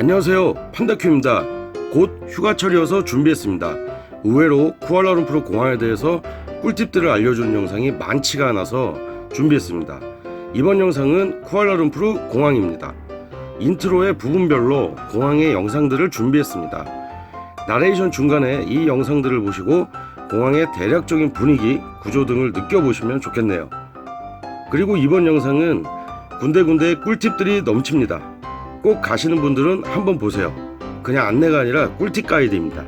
안녕하세요. 판다큐입니다. 곧 휴가철이어서 준비했습니다. 의외로 쿠알라룸푸르 공항에 대해서 꿀팁들을 알려주는 영상이 많지가 않아서 준비했습니다. 이번 영상은 쿠알라룸푸르 공항입니다. 인트로의 부분별로 공항의 영상들을 준비했습니다. 나레이션 중간에 이 영상들을 보시고 공항의 대략적인 분위기, 구조 등을 느껴보시면 좋겠네요. 그리고 이번 영상은 군데군데 꿀팁들이 넘칩니다 꼭 가시는 분들은 한번 보세요. 그냥 안내가 아니라 꿀팁 가이드입니다.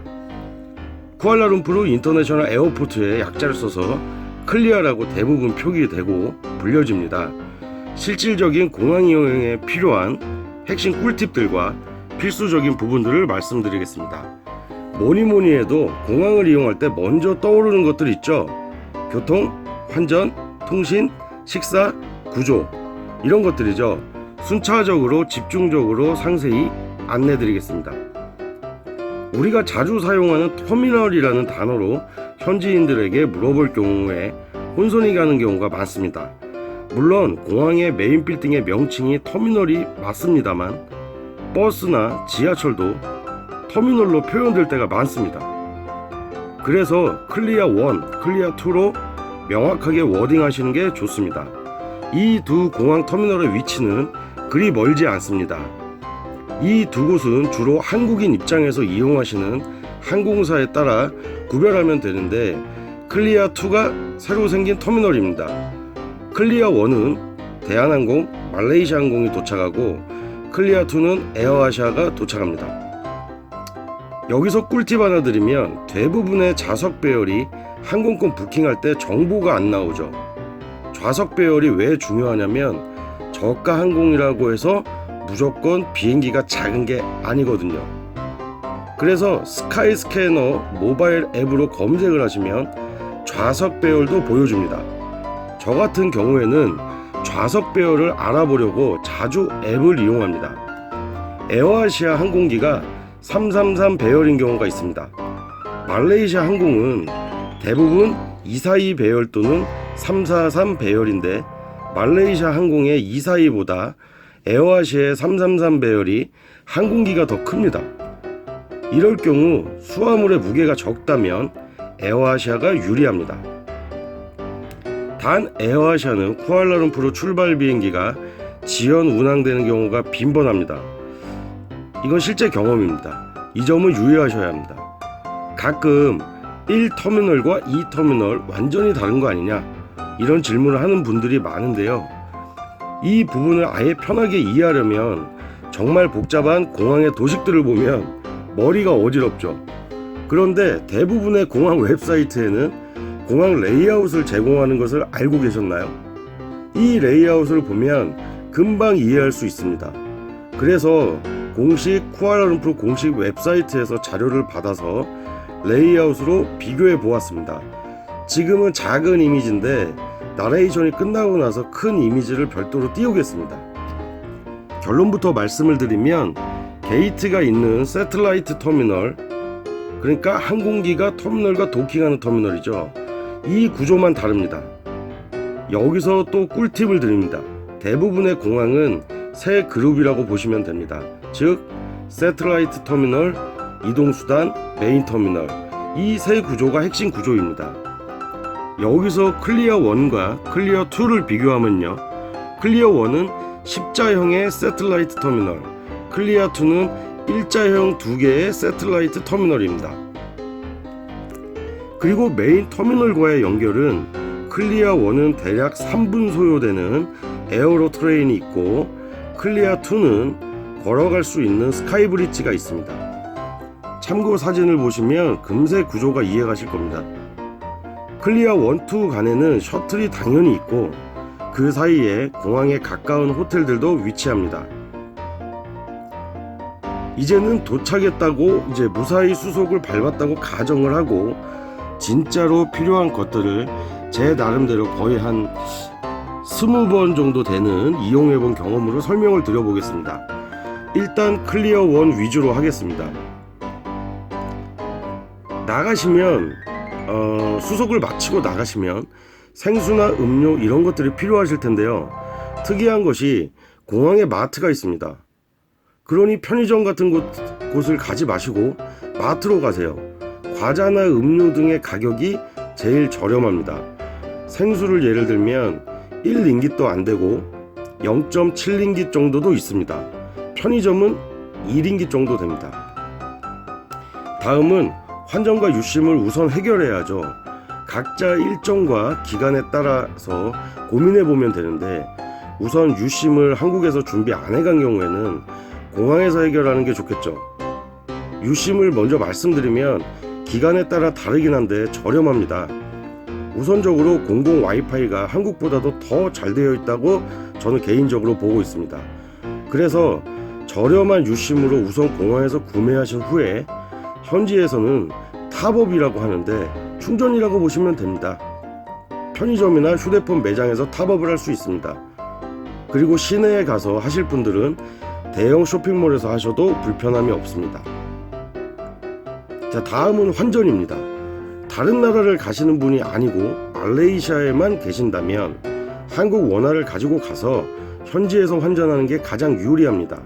쿠알라룸푸르 인터내셔널 에어포트의 약자를 써서 클리어라고 대부분 표기되고 불려집니다. 실질적인 공항 이용에 필요한 핵심 꿀팁들과 필수적인 부분들을 말씀드리겠습니다. 뭐니 뭐니 해도 공항을 이용할 때 먼저 떠오르는 것들 있죠. 교통, 환전, 통신, 식사, 구조 이런 것들이죠. 순차적으로 집중적으로 상세히 안내 드리겠습니다. 우리가 자주 사용하는 터미널이라는 단어로 현지인들에게 물어볼 경우에 혼선이 가는 경우가 많습니다. 물론 공항의 메인 빌딩의 명칭이 터미널이 맞습니다만 버스나 지하철도 터미널로 표현될 때가 많습니다. 그래서 클리어 1, 클리어 2로 명확하게 워딩하시는 게 좋습니다. 이 두 공항 터미널의 위치는 그리 멀지 않습니다. 이 두 곳은 주로 한국인 입장에서 이용하시는 항공사에 따라 구별하면 되는데 클리아 2가 새로 생긴 터미널입니다. 클리아 1은 대한항공, 말레이시아 항공이 도착하고 클리아 2는 에어아시아가 도착합니다. 여기서 꿀팁 하나 드리면 대부분의 좌석 배열이 항공권 부킹할 때 정보가 안 나오죠. 좌석 배열이 왜 중요하냐면 저가 항공이라고 해서 무조건 비행기가 작은 게 아니거든요. 그래서 스카이 스캐너 모바일 앱으로 검색을 하시면 좌석 배열도 보여줍니다. 저 같은 경우에는 좌석 배열을 알아보려고 자주 앱을 이용합니다. 에어아시아 항공기가 333 배열인 경우가 있습니다. 말레이시아 항공은 대부분 242 배열 또는 343 배열인데 말레이시아 항공의 242보다 에어아시아의 333 배열이 항공기가 더 큽니다. 이럴 경우 수화물의 무게가 적다면 에어아시아가 유리합니다. 단 에어아시아는 쿠알라룸푸르 출발 비행기가 지연 운항되는 경우가 빈번합니다. 이건 실제 경험입니다. 이 점을 유의하셔야 합니다. 가끔 1터미널과 2터미널 완전히 다른 거 아니냐? 이런 질문을 하는 분들이 많은데요. 이 부분을 아예 편하게 이해하려면 정말 복잡한 공항의 도식들을 보면 머리가 어지럽죠. 그런데 대부분의 공항 웹사이트에는 공항 레이아웃을 제공하는 것을 알고 계셨나요? 이 레이아웃을 보면 금방 이해할 수 있습니다. 그래서 공식 쿠알라룸푸르 공식 웹사이트에서 자료를 받아서 레이아웃으로 비교해 보았습니다. 지금은 작은 이미지인데 나레이션이 끝나고 나서 큰 이미지를 별도로 띄우겠습니다. 결론부터 말씀을 드리면 게이트가 있는 세틀라이트 터미널 그러니까 항공기가 터미널과 도킹하는 터미널이죠. 이 구조만 다릅니다. 여기서 또 꿀팁을 드립니다. 대부분의 공항은 세 그룹이라고 보시면 됩니다. 즉 세틀라이트 터미널, 이동수단, 메인 터미널 이 세 구조가 핵심 구조입니다. 여기서 클리어 1과 클리어 2를 비교하면요. 클리어 1은 십자형의 세틀라이트 터미널, 클리어 2는 일자형 두 개의 세틀라이트 터미널입니다. 그리고 메인 터미널과의 연결은 클리어 1은 대략 3분 소요되는 에어로 트레인이 있고 클리어 2는 걸어갈 수 있는 스카이 브릿지가 있습니다. 참고 사진을 보시면 금세 구조가 이해가실 겁니다. 클리어 1, 2 간에는 셔틀이 당연히 있고 그 사이에 공항에 가까운 호텔들도 위치합니다. 이제는 도착했다고 이제 무사히 수속을 밟았다고 가정을 하고 진짜로 필요한 것들을 제 나름대로 거의 한 스무 번 정도 되는 이용해 본 경험으로 설명을 드려보겠습니다. 일단 클리어 1 위주로 하겠습니다. 나가시면 어, 수속을 마치고 나가시면 생수나 음료 이런 것들이 필요하실 텐데요. 특이한 것이 공항에 마트가 있습니다. 그러니 편의점 같은 곳, 곳을 가지 마시고 마트로 가세요. 과자나 음료 등의 가격이 제일 저렴합니다. 생수를 예를 들면 1링깃도 안 되고 0.7링깃 정도도 있습니다. 편의점은 2링깃 정도 됩니다. 다음은 환전과 유심을 우선 해결해야죠. 각자 일정과 기간에 따라서 고민해 보면 되는데 우선 유심을 한국에서 준비 안 해간 경우에는 공항에서 해결하는 게 좋겠죠. 유심을 먼저 말씀드리면 기간에 따라 다르긴 한데 저렴합니다. 우선적으로 공공 와이파이가 한국보다도 더 잘 되어 있다고 저는 개인적으로 보고 있습니다. 그래서 저렴한 유심으로 우선 공항에서 구매하신 후에 현지에서는 탑업이라고 하는데 충전이라고 보시면 됩니다. 편의점이나 휴대폰 매장에서 탑업을 할 수 있습니다. 그리고 시내에 가서 하실 분들은 대형 쇼핑몰에서 하셔도 불편함이 없습니다. 자, 다음은 환전입니다. 다른 나라를 가시는 분이 아니고 말레이시아에만 계신다면 한국 원화를 가지고 가서 현지에서 환전하는 게 가장 유리합니다.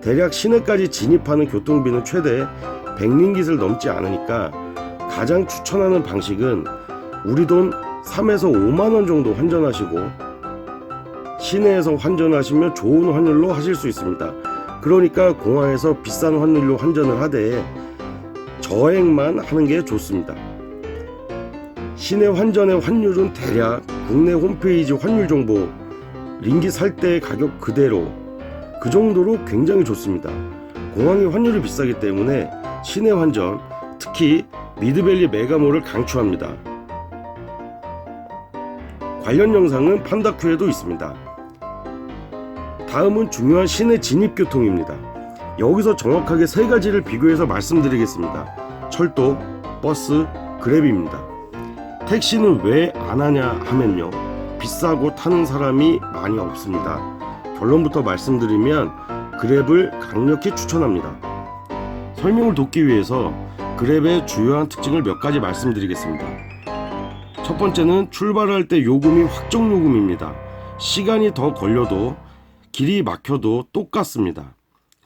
대략 시내까지 진입하는 교통비는 최대 100링깃을 넘지 않으니까 가장 추천하는 방식은 우리 돈 3에서 5만 원 정도 환전하시고 시내에서 환전하시면 좋은 환율로 하실 수 있습니다. 그러니까 공항에서 비싼 환율로 환전을 하되 저액만 하는 게 좋습니다. 시내 환전의 환율은 대략 국내 홈페이지 환율 정보 링기 살 때 가격 그대로 그 정도로 굉장히 좋습니다. 공항의 환율이 비싸기 때문에 시내 환전 특히 미드밸리 메가몰을 강추합니다. 관련 영상은 판다쿠에도 있습니다. 다음은 중요한 시내 진입 교통입니다. 여기서 정확하게 세 가지를 비교해서 말씀드리겠습니다. 철도, 버스, 그랩입니다. 택시는 왜 안 하냐 하면요. 비싸고 타는 사람이 많이 없습니다. 결론부터 말씀드리면 그랩을 강력히 추천합니다. 설명을 돕기 위해서 그랩의 주요한 특징을 몇 가지 말씀드리겠습니다. 첫 번째는 출발할 때 요금이 확정 요금입니다. 시간이 더 걸려도 길이 막혀도 똑같습니다.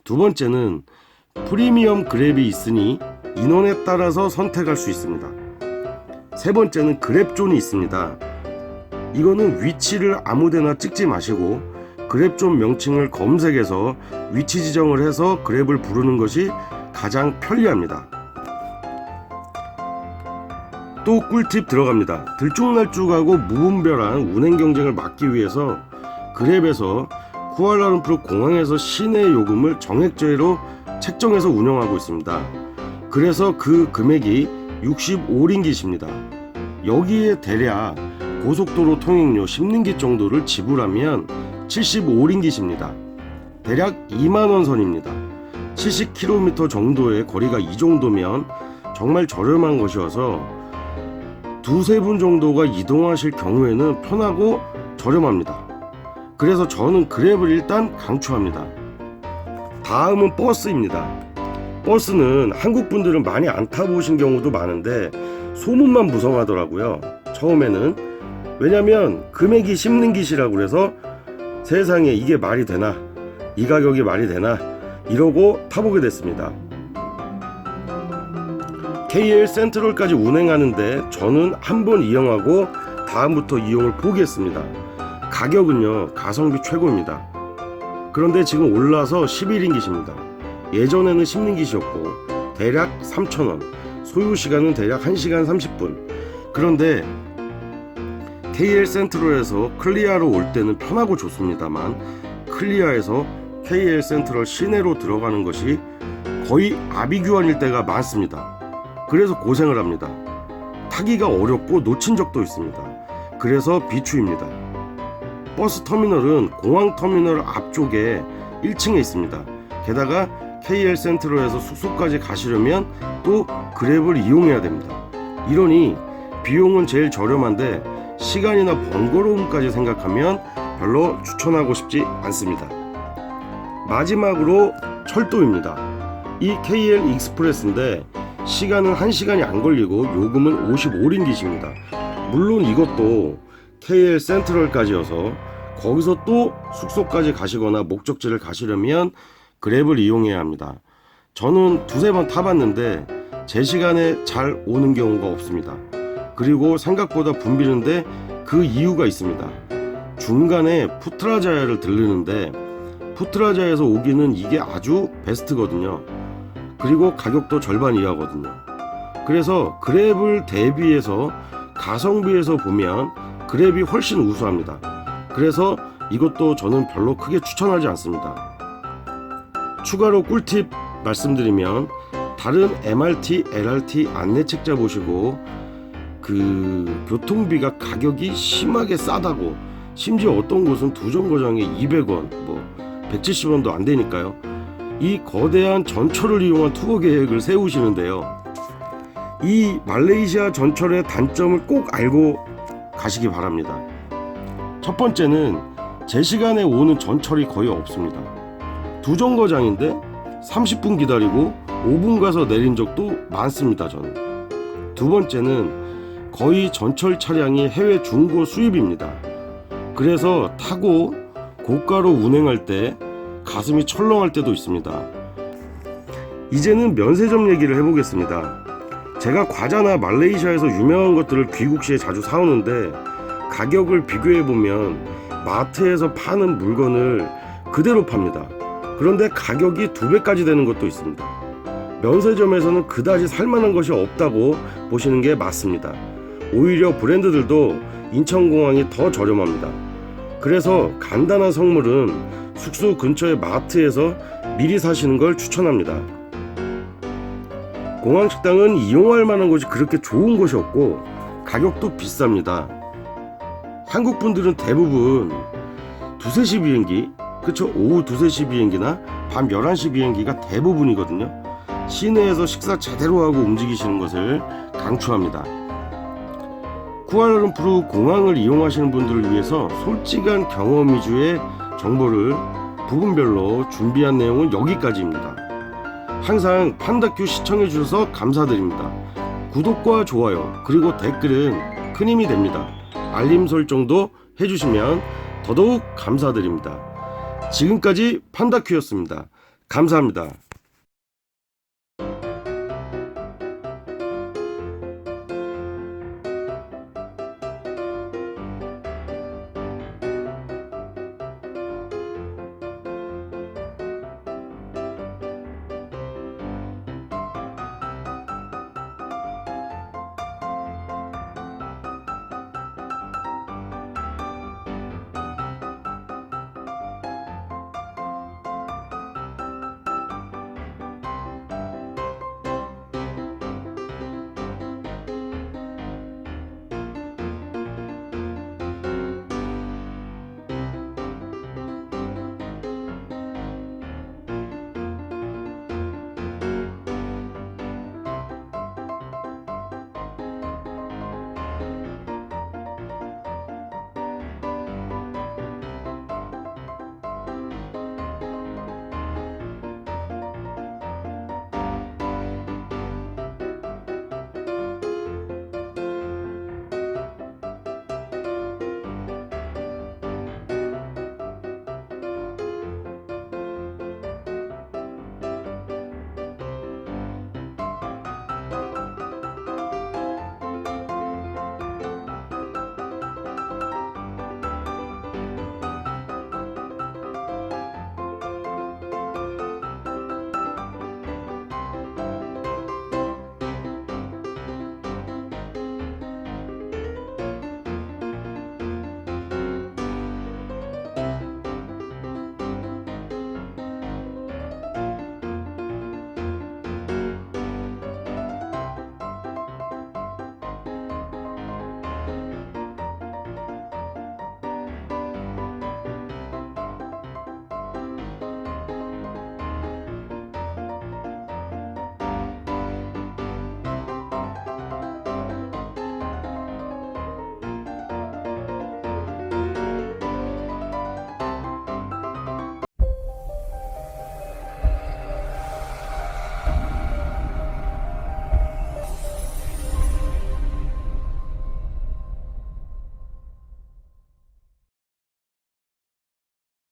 두 번째는 프리미엄 그랩이 있으니 인원에 따라서 선택할 수 있습니다. 세 번째는 그랩존이 있습니다. 이거는 위치를 아무데나 찍지 마시고 그랩존 명칭을 검색해서 위치 지정을 해서 그랩을 부르는 것이 가장 편리합니다. 또 꿀팁 들어갑니다. 들쭉날쭉하고 무분별한 운행 경쟁을 막기 위해서 그랩에서 쿠알라룸푸르 공항에서 시내 요금을 정액제로 책정해서 운영하고 있습니다. 그래서 그 금액이 65링깃입니다. 여기에 대략 고속도로 통행료 10링깃 정도를 지불하면 75링깃입니다. 대략 2만원 선입니다. 70km 정도의 거리가 이 정도면 정말 저렴한 것이어서 두세 분 정도가 이동하실 경우에는 편하고 저렴합니다. 그래서 저는 그랩을 일단 강추합니다. 다음은 버스입니다. 버스는 한국 분들은 많이 안 타보신 경우도 많은데 소문만 무성하더라고요. 처음에는 왜냐면 금액이 씹는 깃이라고 그래서 세상에 이게 말이 되나 이 가격이 말이 되나 이러고 타보게 됐습니다. KL 센트럴까지 운행하는데 저는 한 번 이용하고 다음부터 이용을 포기했습니다. 가격은요 가성비 최고입니다. 그런데 지금 올라서 11링깃입니다. 예전에는 10링깃이었고 대략 3,000원, 소요 시간은 대략 1시간 30분. 그런데 KL 센트럴에서 클리아로 올 때는 편하고 좋습니다만 클리아에서 KL 센트럴 시내로 들어가는 것이 거의 아비규환일 때가 많습니다. 그래서 고생을 합니다. 타기가 어렵고 놓친 적도 있습니다. 그래서 비추입니다. 버스 터미널은 공항 터미널 앞쪽에 1층에 있습니다. 게다가 KL 센트럴에서 숙소까지 가시려면 또 그랩을 이용해야 됩니다. 이러니 비용은 제일 저렴한데 시간이나 번거로움까지 생각하면 별로 추천하고 싶지 않습니다. 마지막으로 철도입니다. 이 KL 익스프레스인데 시간은 1시간이 안 걸리고 요금은 55링깃입니다. 물론 이것도 KL 센트럴까지여서 거기서 또 숙소까지 가시거나 목적지를 가시려면 그랩을 이용해야 합니다. 저는 두세 번 타봤는데 제 시간에 잘 오는 경우가 없습니다. 그리고 생각보다 붐비는데 그 이유가 있습니다. 중간에 푸트라자야를 들르는데 푸트라자에서 오기는 이게 아주 베스트거든요. 그리고 가격도 절반 이하거든요. 그래서 그랩을 대비해서 가성비에서 보면 그랩이 훨씬 우수합니다. 그래서 이것도 저는 별로 크게 추천하지 않습니다. 추가로 꿀팁 말씀드리면 다른 MRT, LRT 안내 책자 보시고 그 교통비가 가격이 심하게 싸다고 심지어 어떤 곳은 두 정거장에 200원, 뭐 170원도 안 되니까요. 이 거대한 전철을 이용한 투어 계획을 세우시는데요. 이 말레이시아 전철의 단점을 꼭 알고 가시기 바랍니다. 첫 번째는 제 시간에 오는 전철이 거의 없습니다. 두 정거장인데 30분 기다리고 5분 가서 내린 적도 많습니다, 저는. 두 번째는 거의 전철 차량이 해외 중고 수입입니다. 그래서 타고 고가로 운행할 때 가슴이 철렁할 때도 있습니다. 이제는 면세점 얘기를 해보겠습니다. 제가 과자나 말레이시아에서 유명한 것들을 귀국 시에 자주 사오는데 가격을 비교해보면 마트에서 파는 물건을 그대로 팝니다. 그런데 가격이 두 배까지 되는 것도 있습니다. 면세점에서는 그다지 살만한 것이 없다고 보시는 게 맞습니다. 오히려 브랜드들도 인천공항이 더 저렴합니다. 그래서 간단한 선물은 숙소 근처의 마트에서 미리 사시는 걸 추천합니다. 공항 식당은 이용할 만한 곳이 그렇게 좋은 곳이 없고 가격도 비쌉니다. 한국 분들은 대부분 두세 시 비행기, 그쵸? 오후 두세 시 비행기나 밤 11시 비행기가 대부분이거든요. 시내에서 식사 제대로 하고 움직이시는 것을 강추합니다. 쿠알라룸푸르 공항을 이용하시는 분들을 위해서 솔직한 경험 위주의 정보를 부분별로 준비한 내용은 여기까지입니다. 항상 판다큐 시청해 주셔서 감사드립니다. 구독과 좋아요 그리고 댓글은 큰 힘이 됩니다. 알림 설정도 해주시면 더더욱 감사드립니다. 지금까지 판다큐였습니다. 감사합니다.